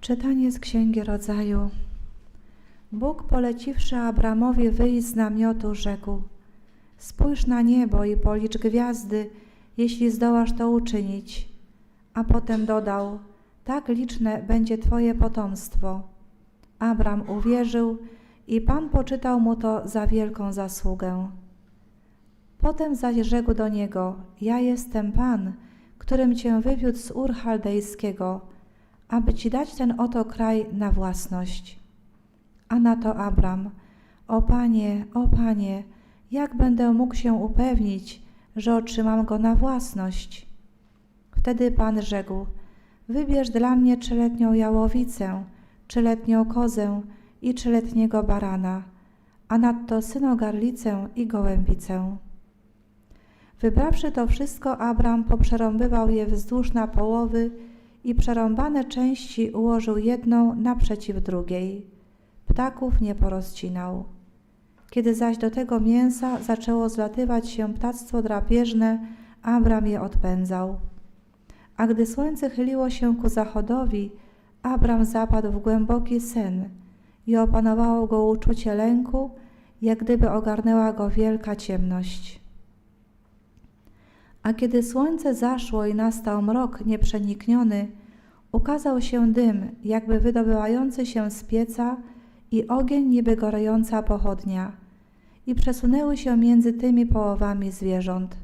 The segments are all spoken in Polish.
Czytanie z Księgi Rodzaju. Bóg poleciwszy Abramowi wyjść z namiotu, rzekł: Spójrz na niebo i policz gwiazdy, jeśli zdołasz to uczynić. A potem dodał: Tak liczne będzie Twoje potomstwo. Abram uwierzył i Pan poczytał mu to za wielką zasługę. Potem zaś rzekł do niego: Ja jestem Pan, którym cię wywiódł z Ur Chaldejskiego, aby ci dać ten oto kraj na własność. A na to Abram: O Panie, o Panie, jak będę mógł się upewnić, że otrzymam go na własność? Wtedy Pan rzekł: Wybierz dla mnie trzyletnią jałowicę, trzyletnią kozę i trzyletniego barana, a nadto synogarlicę i gołębicę. Wybrawszy to wszystko, Abram poprzerąbywał je wzdłuż na połowy i przerąbane części ułożył jedną naprzeciw drugiej. Ptaków nie porozcinał. Kiedy zaś do tego mięsa zaczęło zlatywać się ptactwo drapieżne, Abram je odpędzał. A gdy słońce chyliło się ku zachodowi, Abram zapadł w głęboki sen i opanowało go uczucie lęku, jak gdyby ogarnęła go wielka ciemność. A kiedy słońce zaszło i nastał mrok nieprzenikniony, ukazał się dym, jakby wydobywający się z pieca i ogień niby gorejąca pochodnia i przesunęły się między tymi połowami zwierząt.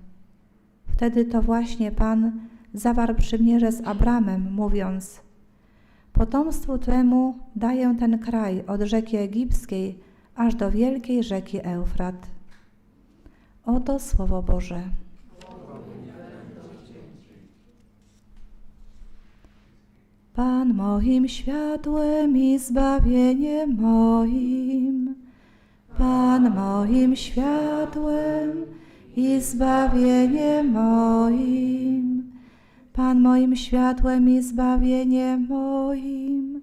Wtedy to właśnie Pan zawarł przymierze z Abramem, mówiąc Potomstwu Twemu daję ten kraj od rzeki egipskiej aż do wielkiej rzeki Eufrat. Oto Słowo Boże. Pan moim światłem i zbawieniem moim, Pan moim światłem i zbawieniem moim, Pan moim światłem i zbawieniem moim,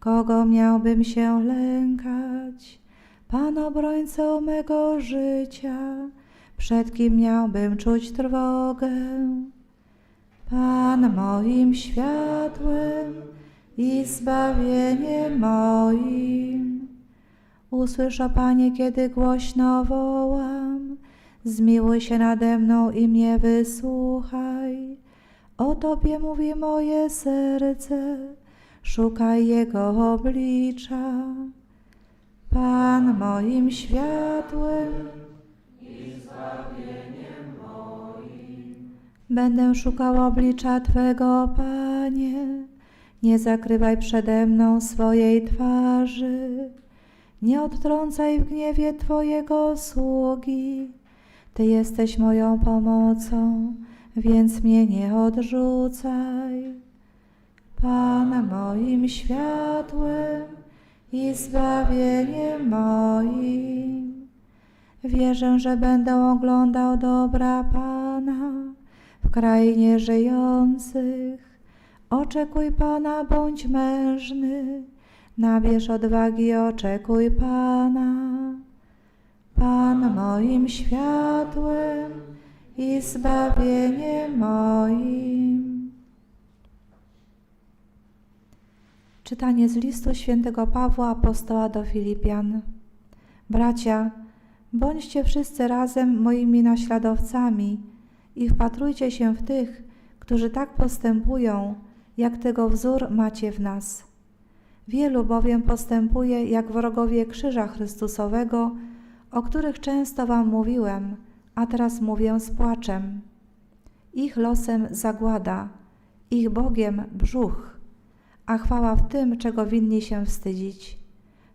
kogo miałbym się lękać? Pan obrońcą mego życia, przed kim miałbym czuć trwogę? Pan moim światłem i zbawieniem moim. Usłysz, o Panie, kiedy głośno wołam, zmiłuj się nade mną i mnie wysłuchaj. O Tobie mówi moje serce, szukaj Jego oblicza. Pan moim światłem Będę szukał oblicza Twego, Panie. Nie zakrywaj przede mną swojej twarzy. Nie odtrącaj w gniewie Twojego sługi. Ty jesteś moją pomocą, więc mnie nie odrzucaj. Pan moim światłem i zbawieniem moim. Wierzę, że będę oglądał dobra Pana w krainie żyjących. Oczekuj Pana, bądź mężny, nabierz odwagi, oczekuj Pana. Pan moim światłem i zbawieniem moim. Czytanie z listu świętego Pawła apostoła do Filipian. Bracia, bądźcie wszyscy razem moimi naśladowcami, i wpatrujcie się w tych, którzy tak postępują, jak tego wzór macie w nas. Wielu bowiem postępuje jak wrogowie Krzyża Chrystusowego, o których często Wam mówiłem, a teraz mówię z płaczem. Ich losem zagłada, ich Bogiem brzuch, a chwała w tym, czego winni się wstydzić.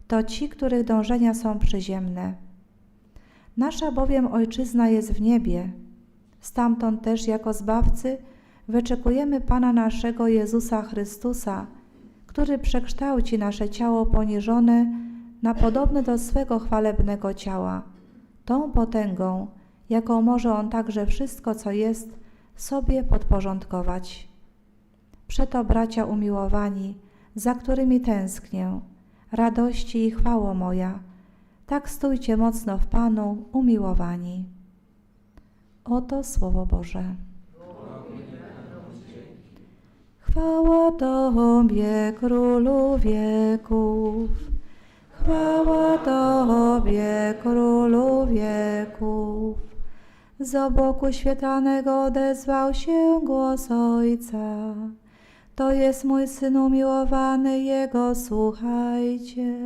To ci, których dążenia są przyziemne. Nasza bowiem Ojczyzna jest w niebie, Stamtąd też jako Zbawcy wyczekujemy Pana naszego Jezusa Chrystusa, który przekształci nasze ciało poniżone na podobne do swego chwalebnego ciała, tą potęgą, jaką może On także wszystko, co jest, sobie podporządkować. Przeto, bracia umiłowani, za którymi tęsknię, radości i chwało moja, tak stójcie mocno w Panu, umiłowani. Oto Słowo Boże. Chwała Tobie, Królu wieków. Chwała Tobie, Królu wieków. Z obłoku świetlanego odezwał się głos Ojca. To jest mój Syn umiłowany, Jego słuchajcie.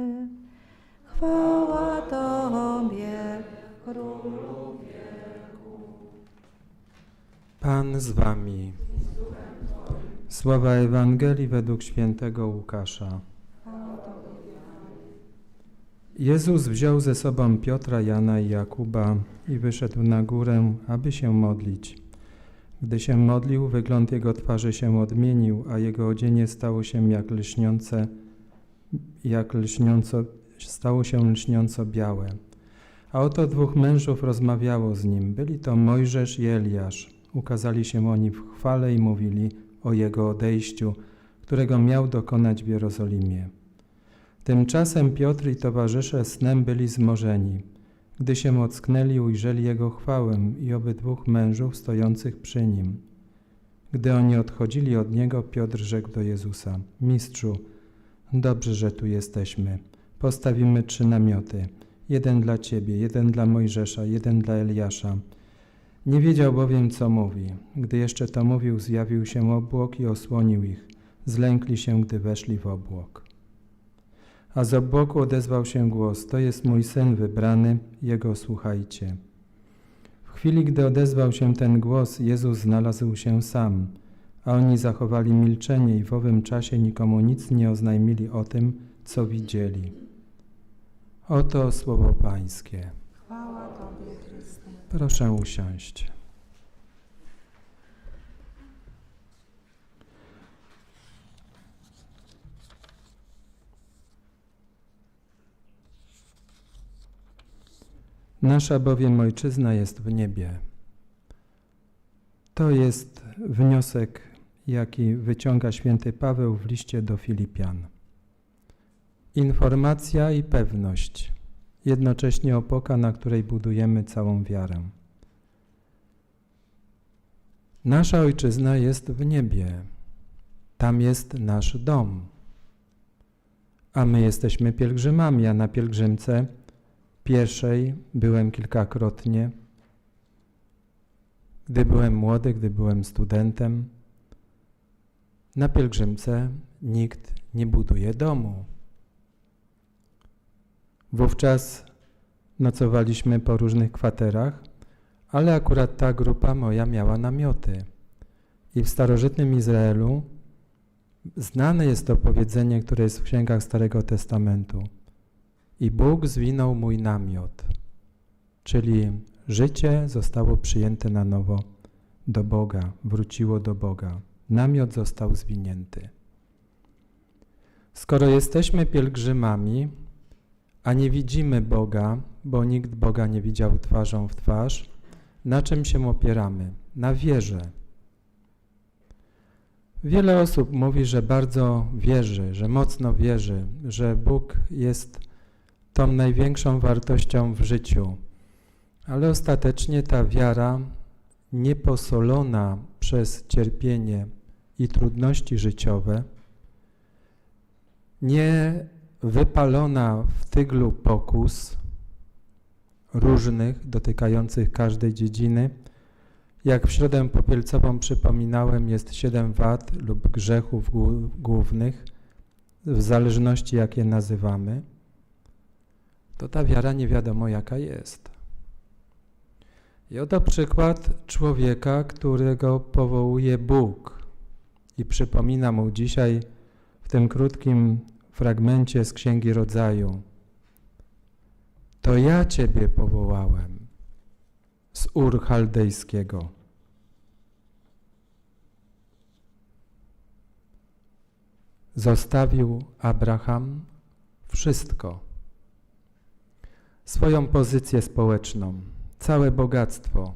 Chwała Tobie, Królu Pan z wami. Słowa Ewangelii według świętego Łukasza. Jezus wziął ze sobą Piotra, Jana i Jakuba i wyszedł na górę, aby się modlić. Gdy się modlił, wygląd jego twarzy się odmienił, a jego odzienie stało się jak lśniące, jak lśniąco, stało się lśniąco białe. A oto dwóch mężów rozmawiało z nim. Byli to Mojżesz i Eliasz. Ukazali się oni w chwale i mówili o jego odejściu, którego miał dokonać w Jerozolimie. Tymczasem Piotr i towarzysze snem byli zmorzeni. Gdy się ocknęli, ujrzeli jego chwałę i obydwóch mężów stojących przy nim. Gdy oni odchodzili od niego, Piotr rzekł do Jezusa: Mistrzu, dobrze, że tu jesteśmy. Postawimy trzy namioty: jeden dla ciebie, jeden dla Mojżesza, jeden dla Eliasza. Nie wiedział bowiem, co mówi. Gdy jeszcze to mówił, zjawił się obłok i osłonił ich. Zlękli się, gdy weszli w obłok. A z obłoku odezwał się głos: To jest mój syn wybrany, jego słuchajcie. W chwili, gdy odezwał się ten głos, Jezus znalazł się sam, a oni zachowali milczenie i w owym czasie nikomu nic nie oznajmili o tym, co widzieli. Oto słowo Pańskie. Proszę usiąść. Nasza bowiem Ojczyzna jest w niebie. To jest wniosek, jaki wyciąga święty Paweł w liście do Filipian. Informacja i pewność, jednocześnie opoka, na której budujemy całą wiarę. Nasza Ojczyzna jest w niebie. Tam jest nasz dom. A my jesteśmy pielgrzymami, a na pielgrzymce pierwszej byłem kilkakrotnie. Gdy byłem młody, gdy byłem studentem, na pielgrzymce nikt nie buduje domu. Wówczas nocowaliśmy po różnych kwaterach, ale akurat ta grupa moja miała namioty. I w starożytnym Izraelu znane jest to powiedzenie, które jest w księgach Starego Testamentu. I Bóg zwinął mój namiot, czyli życie zostało przyjęte na nowo do Boga, wróciło do Boga. Namiot został zwinięty. Skoro jesteśmy pielgrzymami, a nie widzimy Boga, bo nikt Boga nie widział twarzą w twarz, na czym się opieramy? Na wierze. Wiele osób mówi, że bardzo wierzy, że mocno wierzy, że Bóg jest tą największą wartością w życiu, ale ostatecznie ta wiara nieposolona przez cierpienie i trudności życiowe, nie wypalona w tyglu pokus różnych, dotykających każdej dziedziny. Jak w środę popielcową przypominałem, jest siedem wad lub grzechów głównych, w zależności jak je nazywamy, to ta wiara nie wiadomo jaka jest. I oto przykład człowieka, którego powołuje Bóg i przypomina mu dzisiaj w tym krótkim fragmencie z Księgi Rodzaju. To ja Ciebie powołałem z Ur Chaldejskiego. Zostawił Abraham wszystko. Swoją pozycję społeczną, całe bogactwo,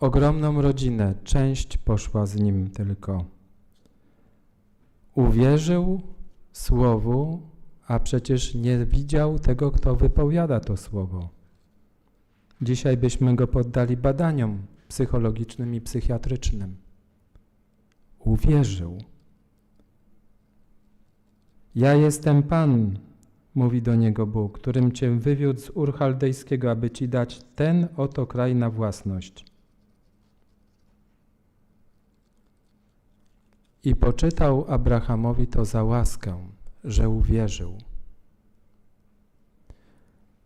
ogromną rodzinę, część poszła z nim tylko uwierzył słowu, a przecież nie widział tego, kto wypowiada to słowo. Dzisiaj byśmy go poddali badaniom psychologicznym i psychiatrycznym. uwierzył. Ja jestem Pan, mówi do niego Bóg, którym cię wywiódł z Ur Chaldejskiego, aby ci dać ten oto kraj na własność. I poczytał Abrahamowi to za łaskę, że uwierzył.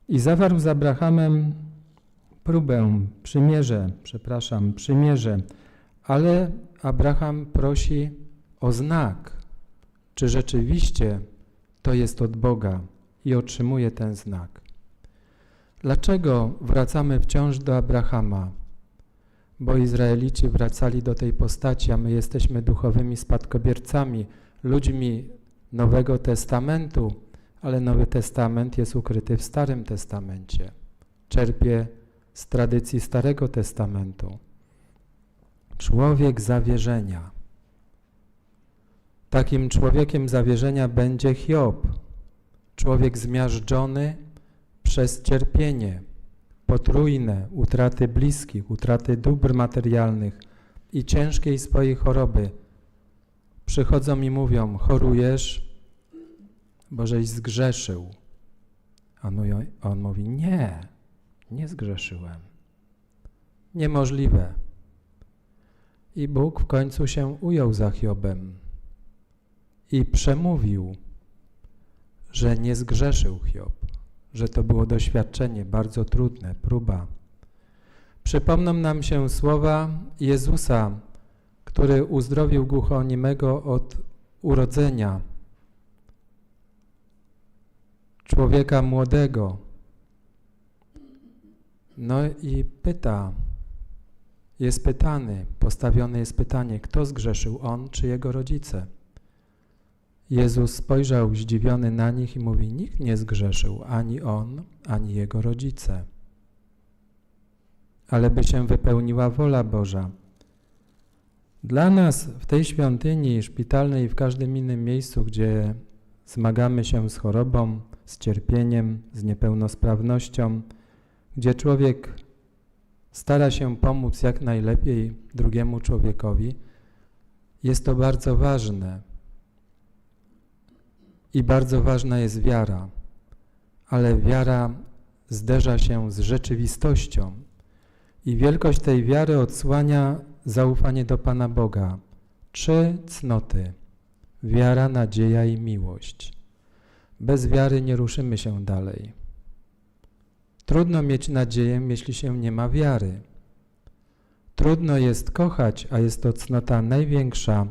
I zawarł z Abrahamem próbę, przymierze, przepraszam, przymierze, ale Abraham prosi o znak, czy rzeczywiście to jest od Boga i otrzymuje ten znak. Dlaczego wracamy wciąż do Abrahama? Bo Izraelici wracali do tej postaci, a my jesteśmy duchowymi spadkobiercami, ludźmi Nowego Testamentu, ale Nowy Testament jest ukryty w Starym Testamencie. Czerpie z tradycji Starego Testamentu. Człowiek zawierzenia. Takim człowiekiem zawierzenia będzie Hiob, człowiek zmiażdżony przez cierpienie, potrójne, utraty bliskich, utraty dóbr materialnych i ciężkiej swojej choroby. Przychodzą i mówią, chorujesz, bo żeś zgrzeszył. A on mówi, on mówi nie, nie zgrzeszyłem. Niemożliwe. I Bóg w końcu się ujął za Hiobem i przemówił, że nie zgrzeszył Hiob, że to było doświadczenie bardzo trudne, próba. Przypomną nam się słowa Jezusa, który uzdrowił głuchoniemego od urodzenia, człowieka młodego. No i pyta, jest pytany, postawione jest pytanie, kto zgrzeszył, on czy jego rodzice? Jezus spojrzał zdziwiony na nich i mówi, nikt nie zgrzeszył, ani on, ani jego rodzice. Ale by się wypełniła wola Boża. Dla nas w tej świątyni szpitalnej i w każdym innym miejscu, gdzie zmagamy się z chorobą, z cierpieniem, z niepełnosprawnością, gdzie człowiek stara się pomóc jak najlepiej drugiemu człowiekowi, jest to bardzo ważne. I bardzo ważna jest wiara, ale wiara zderza się z rzeczywistością. I wielkość tej wiary odsłania zaufanie do Pana Boga. Trzy cnoty: wiara, nadzieja i miłość. Bez wiary nie ruszymy się dalej. Trudno mieć nadzieję, jeśli się nie ma wiary. Trudno jest kochać, a jest to cnota największa,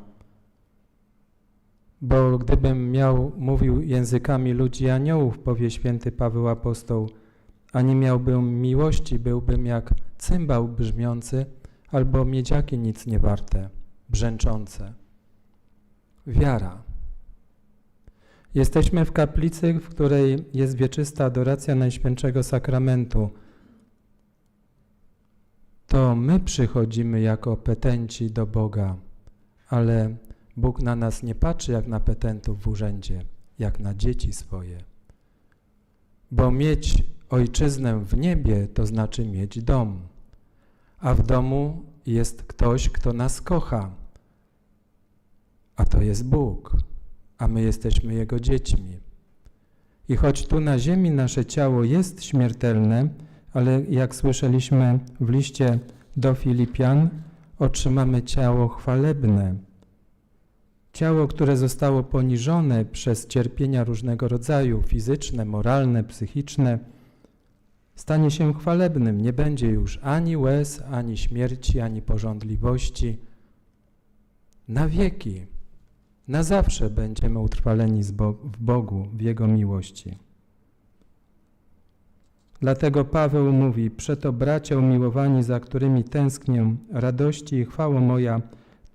bo gdybym miał, mówił językami ludzi aniołów, powie święty Paweł Apostoł, a nie miałbym miłości, byłbym jak cymbał brzmiący albo miedziaki nic nie warte, brzęczące. Wiara. Jesteśmy w kaplicy, w której jest wieczysta adoracja Najświętszego Sakramentu. To my przychodzimy jako petenci do Boga, ale Bóg na nas nie patrzy jak na petentów w urzędzie, jak na dzieci swoje. Bo mieć ojczyznę w niebie to znaczy mieć dom, a w domu jest ktoś, kto nas kocha, a to jest Bóg a my jesteśmy Jego dziećmi. I choć tu na ziemi nasze ciało jest śmiertelne, ale jak słyszeliśmy w liście do Filipian, otrzymamy ciało chwalebne. Ciało, które zostało poniżone przez cierpienia różnego rodzaju, fizyczne, moralne, psychiczne, stanie się chwalebnym. Nie będzie już ani łez, ani śmierci, ani porządliwości. Na wieki. Na zawsze będziemy utrwaleni w Bogu, w Jego miłości. Dlatego Paweł mówi, przeto bracia umiłowani, za którymi tęsknię, radości i chwało moja,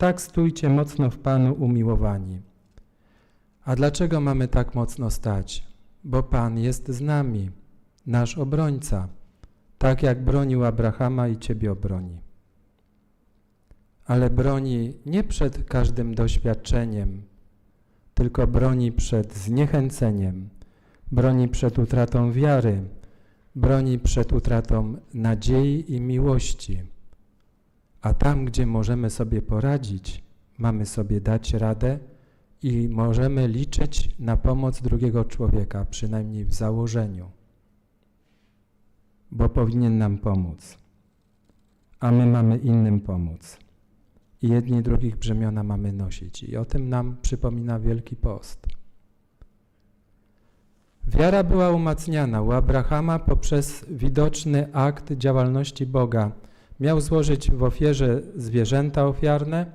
tak stójcie mocno w Panu umiłowani. A dlaczego mamy tak mocno stać? Bo Pan jest z nami, nasz obrońca, tak jak bronił Abrahama i Ciebie obroni ale broni nie przed każdym doświadczeniem, tylko broni przed zniechęceniem, broni przed utratą wiary, broni przed utratą nadziei i miłości. A tam, gdzie możemy sobie poradzić, mamy sobie dać radę i możemy liczyć na pomoc drugiego człowieka, przynajmniej w założeniu, bo powinien nam pomóc, a my mamy innym pomóc. I jedni drugich brzemiona mamy nosić. I o tym nam przypomina Wielki Post. Wiara była umacniana u Abrahama poprzez widoczny akt działalności Boga. Miał złożyć w ofierze zwierzęta ofiarne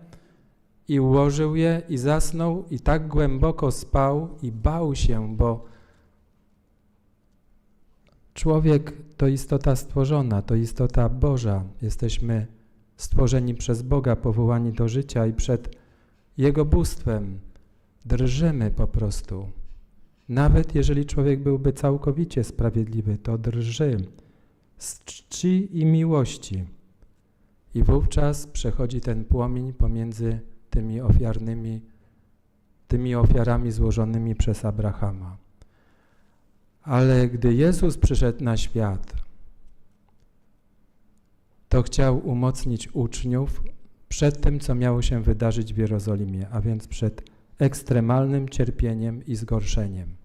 i ułożył je i zasnął i tak głęboko spał i bał się, bo człowiek to istota stworzona, to istota Boża. Jesteśmy stworzeni przez Boga, powołani do życia i przed Jego bóstwem drżymy po prostu. Nawet jeżeli człowiek byłby całkowicie sprawiedliwy, to drży z czci i miłości. I wówczas przechodzi ten płomień pomiędzy tymi ofiarnymi, tymi ofiarami złożonymi przez Abrahama. Ale gdy Jezus przyszedł na świat, to chciał umocnić uczniów przed tym, co miało się wydarzyć w Jerozolimie, a więc przed ekstremalnym cierpieniem i zgorszeniem.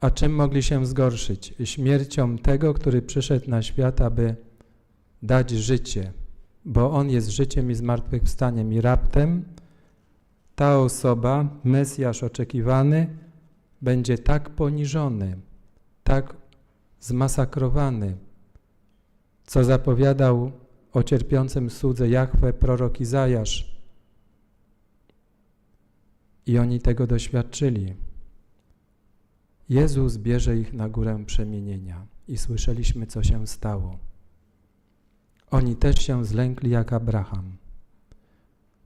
A czym mogli się zgorszyć? Śmiercią tego, który przyszedł na świat, aby dać życie, bo On jest życiem i zmartwychwstaniem. I raptem ta osoba, Mesjasz oczekiwany, będzie tak poniżony, tak zmasakrowany, co zapowiadał o cierpiącym słudze Jahwe prorok Izajasz. I oni tego doświadczyli. Jezus bierze ich na górę przemienienia i słyszeliśmy, co się stało. Oni też się zlękli jak Abraham,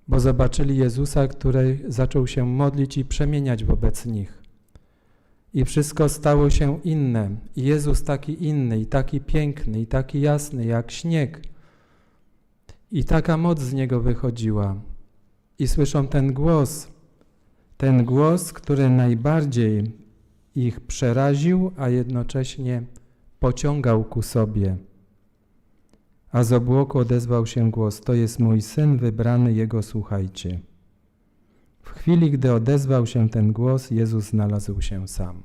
bo zobaczyli Jezusa, który zaczął się modlić i przemieniać wobec nich. I wszystko stało się inne. I Jezus taki inny, i taki piękny, i taki jasny, jak śnieg. I taka moc z Niego wychodziła. I słyszą ten głos, ten głos, który najbardziej ich przeraził, a jednocześnie pociągał ku sobie. A z obłoku odezwał się głos: To jest mój syn wybrany, jego słuchajcie. W chwili, gdy odezwał się ten głos, Jezus znalazł się sam.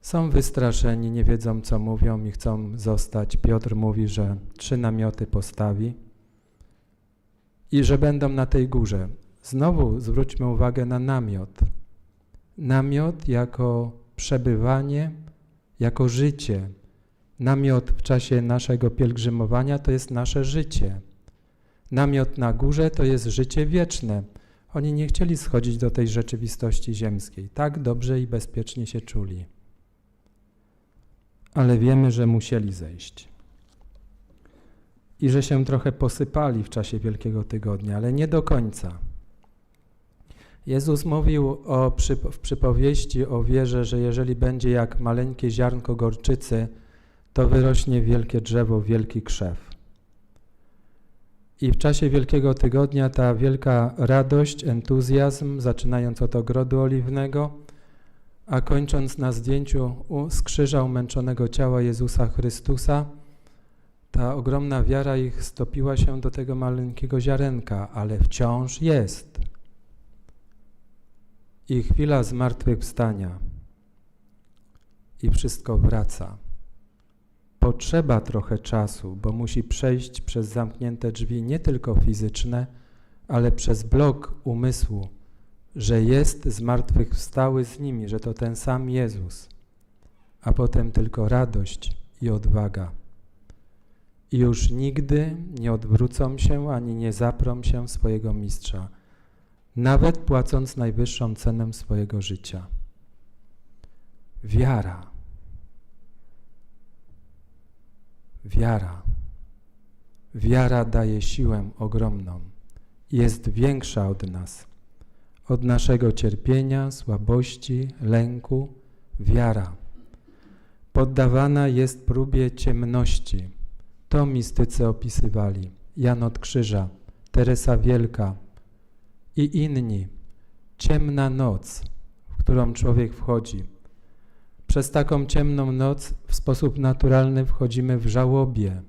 Są wystraszeni, nie wiedzą co mówią i chcą zostać. Piotr mówi, że trzy namioty postawi i że będą na tej górze. Znowu zwróćmy uwagę na namiot. Namiot jako przebywanie, jako życie. Namiot w czasie naszego pielgrzymowania to jest nasze życie. Namiot na górze to jest życie wieczne. Oni nie chcieli schodzić do tej rzeczywistości ziemskiej. Tak dobrze i bezpiecznie się czuli. Ale wiemy, że musieli zejść. I że się trochę posypali w czasie Wielkiego Tygodnia, ale nie do końca. Jezus mówił o, w przypowieści o wierze, że jeżeli będzie jak maleńkie ziarnko gorczycy, to wyrośnie wielkie drzewo, wielki krzew. I w czasie Wielkiego Tygodnia ta wielka radość, entuzjazm, zaczynając od ogrodu oliwnego, a kończąc na zdjęciu u skrzyża umęczonego ciała Jezusa Chrystusa, ta ogromna wiara ich stopiła się do tego maleńkiego ziarenka, ale wciąż jest. I chwila zmartwychwstania i wszystko wraca. Potrzeba trochę czasu, bo musi przejść przez zamknięte drzwi nie tylko fizyczne, ale przez blok umysłu, że jest zmartwychwstały z nimi, że to ten sam Jezus, a potem tylko radość i odwaga. I już nigdy nie odwrócą się ani nie zaprą się swojego mistrza, nawet płacąc najwyższą cenę swojego życia. Wiara. Wiara. Wiara daje siłę ogromną. Jest większa od nas, od naszego cierpienia, słabości, lęku. Wiara. Poddawana jest próbie ciemności. To mistycy opisywali. Jan od Krzyża, Teresa Wielka i inni. Ciemna noc, w którą człowiek wchodzi. Przez taką ciemną noc w sposób naturalny wchodzimy w żałobie,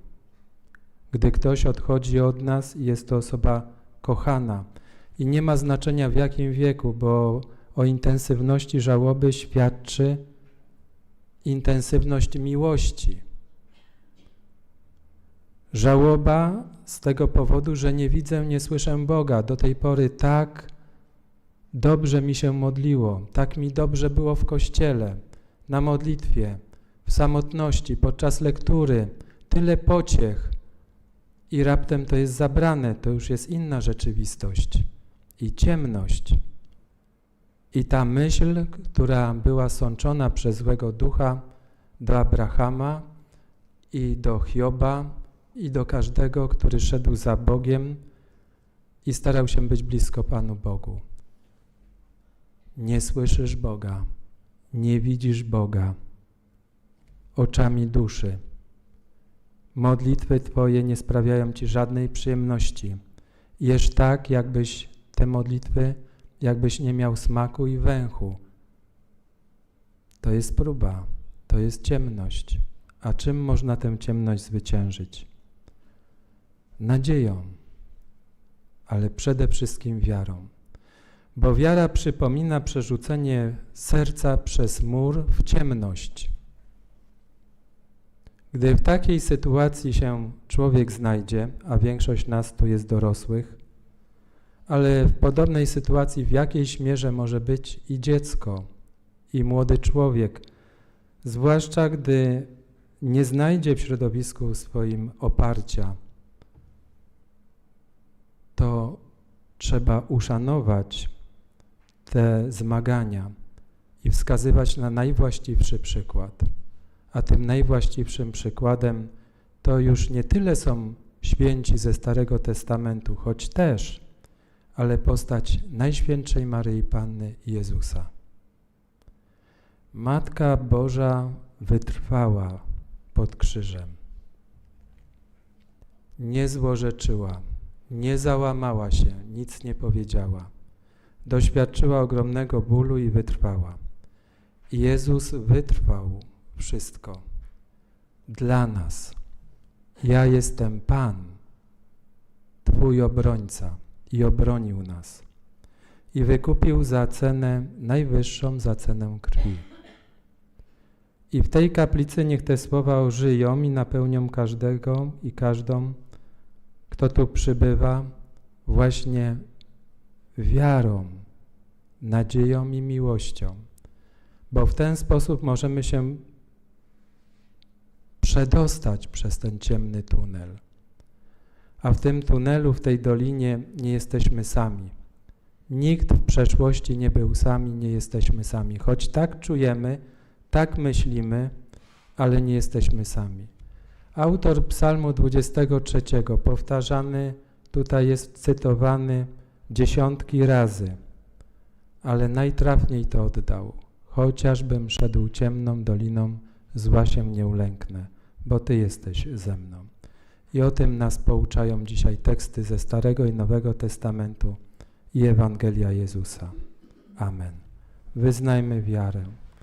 Gdy ktoś odchodzi od nas, jest to osoba kochana. I nie ma znaczenia w jakim wieku, bo o intensywności żałoby świadczy intensywność miłości. Żałoba z tego powodu, że nie widzę, nie słyszę Boga. Do tej pory tak dobrze mi się modliło, tak mi dobrze było w kościele, na modlitwie, w samotności, podczas lektury, tyle pociech i raptem to jest zabrane, to już jest inna rzeczywistość i ciemność. I ta myśl, która była sączona przez złego ducha do Abrahama i do Hioba i do każdego, który szedł za Bogiem i starał się być blisko Panu Bogu. Nie słyszysz Boga, nie widzisz Boga oczami duszy. Modlitwy Twoje nie sprawiają Ci żadnej przyjemności. Jesz tak, jakbyś te modlitwy, jakbyś nie miał smaku i węchu. To jest próba, to jest ciemność. A czym można tę ciemność zwyciężyć? Nadzieją, ale przede wszystkim wiarą. Bo wiara przypomina przerzucenie serca przez mur w ciemność. Gdy w takiej sytuacji się człowiek znajdzie, a większość nas tu jest dorosłych, ale w podobnej sytuacji w jakiejś mierze może być i dziecko, i młody człowiek, zwłaszcza gdy nie znajdzie w środowisku swoim oparcia, to trzeba uszanować te zmagania i wskazywać na najwłaściwszy przykład. A tym najwłaściwszym przykładem to już nie tyle są święci ze Starego Testamentu, choć też, ale postać Najświętszej Maryi Panny Jezusa. Matka Boża wytrwała pod krzyżem. Nie złorzeczyła, nie załamała się, nic nie powiedziała. Doświadczyła ogromnego bólu i wytrwała. Jezus wytrwał wszystko dla nas. Ja jestem Pan, Twój obrońca i obronił nas. I wykupił za cenę najwyższą, za cenę krwi. I w tej kaplicy niech te słowa ożyją i napełnią każdego i każdą, kto tu przybywa, właśnie wiarą, nadzieją i miłością, bo w ten sposób możemy się przedostać przez ten ciemny tunel. A w tym tunelu, w tej dolinie nie jesteśmy sami. Nikt w przeszłości nie był sami, nie jesteśmy sami. Choć tak czujemy, tak myślimy, ale nie jesteśmy sami. Autor Psalmu 23, powtarzany tutaj jest cytowany dziesiątki razy, ale najtrafniej to oddał. Chociażbym szedł ciemną doliną, zła się nie ulęknę, bo Ty jesteś ze mną. I o tym nas pouczają dzisiaj teksty ze Starego i Nowego Testamentu i Ewangelia Jezusa. Amen. Wyznajmy wiarę.